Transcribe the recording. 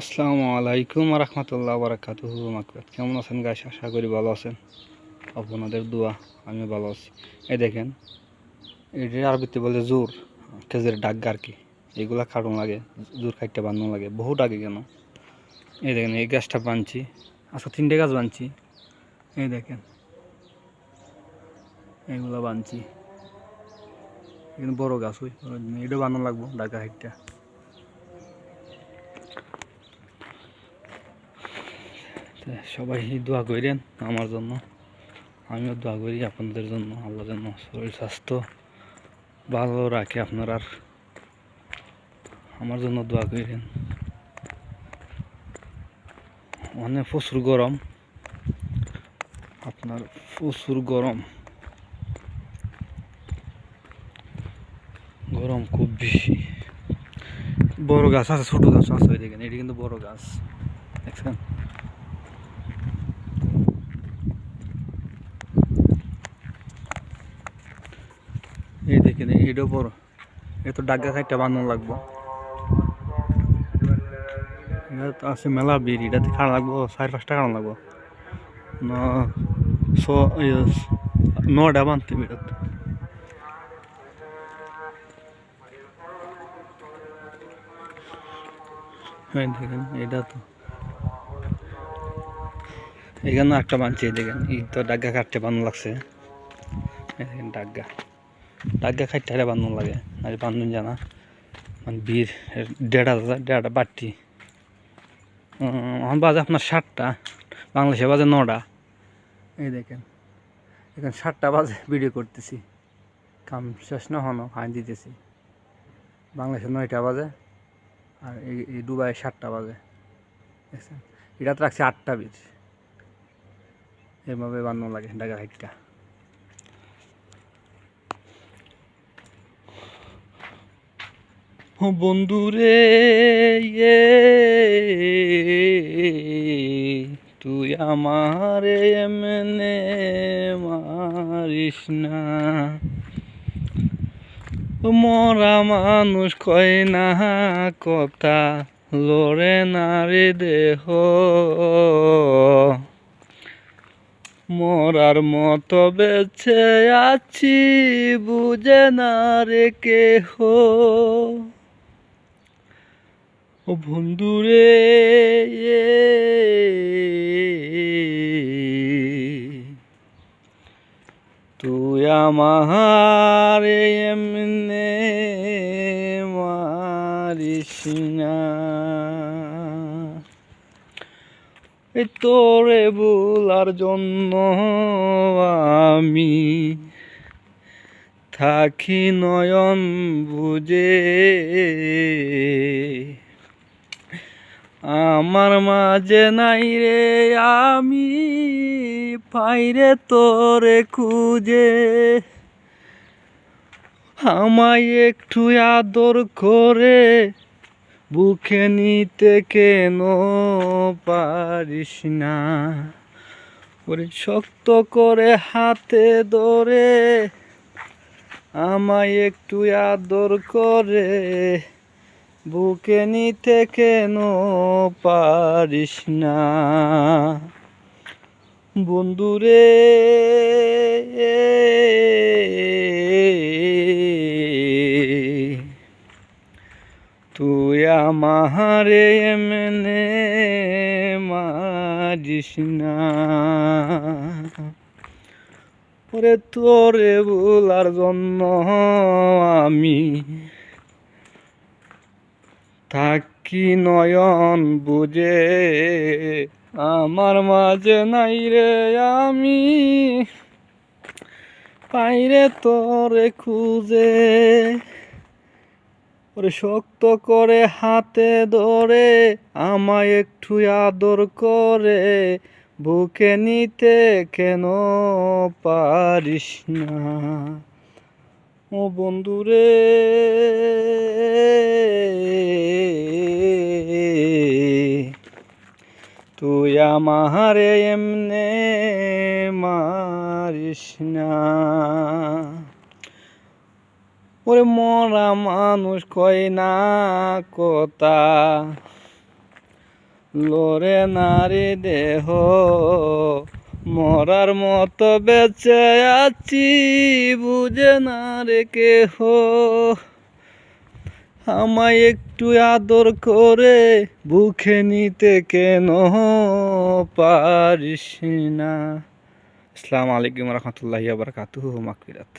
আসসালামু আলাইকুম রহমতুল্লাহ বারাকাতু কেমন আছেন গাছ আশা করি ভালো আছেন। আপনাদের দোয়া, আমি ভালো আছি। এই দেখেন এটি আরবিতে বলে জোর খেজের ডাক আর কি। এগুলা কাটুন লাগে, জোর খাইতে বানানো লাগে বহু আগে কেন? এই দেখেন, এই গাছটা বানছি আচ্ছা তিনটে গাছ বানছি। এই দেখেন এইগুলা বানছি। এখানে বড় গাছ, ওই এটা বানানো লাগবো ডাকা হাইটটা সবাই দোয়া করেন আমার জন্য। আমিও দোয়া করি আপনাদের জন্য, আল্লাহ যেন শরীর, স্বাস্থ্য ভালো রাখে আপনার আমার জন্য দোয়া করেন অনেক প্রচুর গরম। আপনার প্রচুর গরম। গরম খুব বেশি। বড় গাছ আছে, ছোট গাছ আছে দেখেন, এটি কিন্তু বড় গাছ। দেখছেন? এই দেখেন এটা বড় এ তো ডাগা খাইটা বানানো লাগবো। এটা আছে মেলা বিড়ি এটাতে খাওয়া লাগবো, চার পাঁচটা খাওয়া লাগবো। নটা বানতে হ্যাঁ দেখেন, এটা তো। এখানে একটা বানছে দেখেন, এই তো ডাগা কাটতে বানানো লাগছে। দেখেন, ডাগা। ডাগা খাইতে হারে বানানো লাগে, আর বান্ধন জানা। মানে বীর দেড় হাজার দেড়টা বাড়তি। আমার বাজে আপনার ষাটটা বাংলাদেশে বাজে নটা। এই দেখেন, এখানে ষাটটা বাজে, ভিডিও করতেছি। কাম শেষ না হনো হাই দিতেছি। বাংলাদেশে নয়টা বাজে, আর এই দুবাই সাতটা বাজে। দেখছেন? এটা তো রাখছে আটটা বীজ। এভাবে বানানো লাগে ডাকা হাইটটা বন্ধুরে তুই আমারে এমনে মারিস না। মরা মানুষ কয় না কথা, লড়ে না রে দেহ। মরার মতো বেছে আছি, বুঝে না রে কেহ। ও বন্ধুরে তুই আমার এমনে মারিস না। তোরে বলার জন্য আমি থাকি নয়ন বুঝে আমার মাঝে নাই রে আমি পাইরে তোরে খুঁজে। আমায় একটু আদর করে, বুকে নিতে কেন পারিস না? ওরে শক্ত করে হাতে ধরে, আমায় একটু আদর করে। বুকে নিতে কেন পারিস না? বন্ধুরে, তুই আমারে এমনে মারিস না। ওরে তোরে বলার জন্য আমি থাকি নয়ন বুঝে, আমার মাঝে নাই রে আমি। পাইরে তোরে খুঁজে, ওরে শক্ত করে হাতে ধরে, আমায় একটু আদর করে, বুকে নিতে কেন পারিস না? ও বন্ধুরে। তুই আমারে এমনে মারিস না। ওরে মরা মানুষ কয় না কথা। লরে নারী দেহ। মরার মতো বেঁচে আছি, বুঝে না রে হো আমায় একটু আদর করে বুখে নিতে কেন পারিস না। আসসালামু আলাইকুম রহমতুল্লাহ বারকাতুহু মাকফিরাত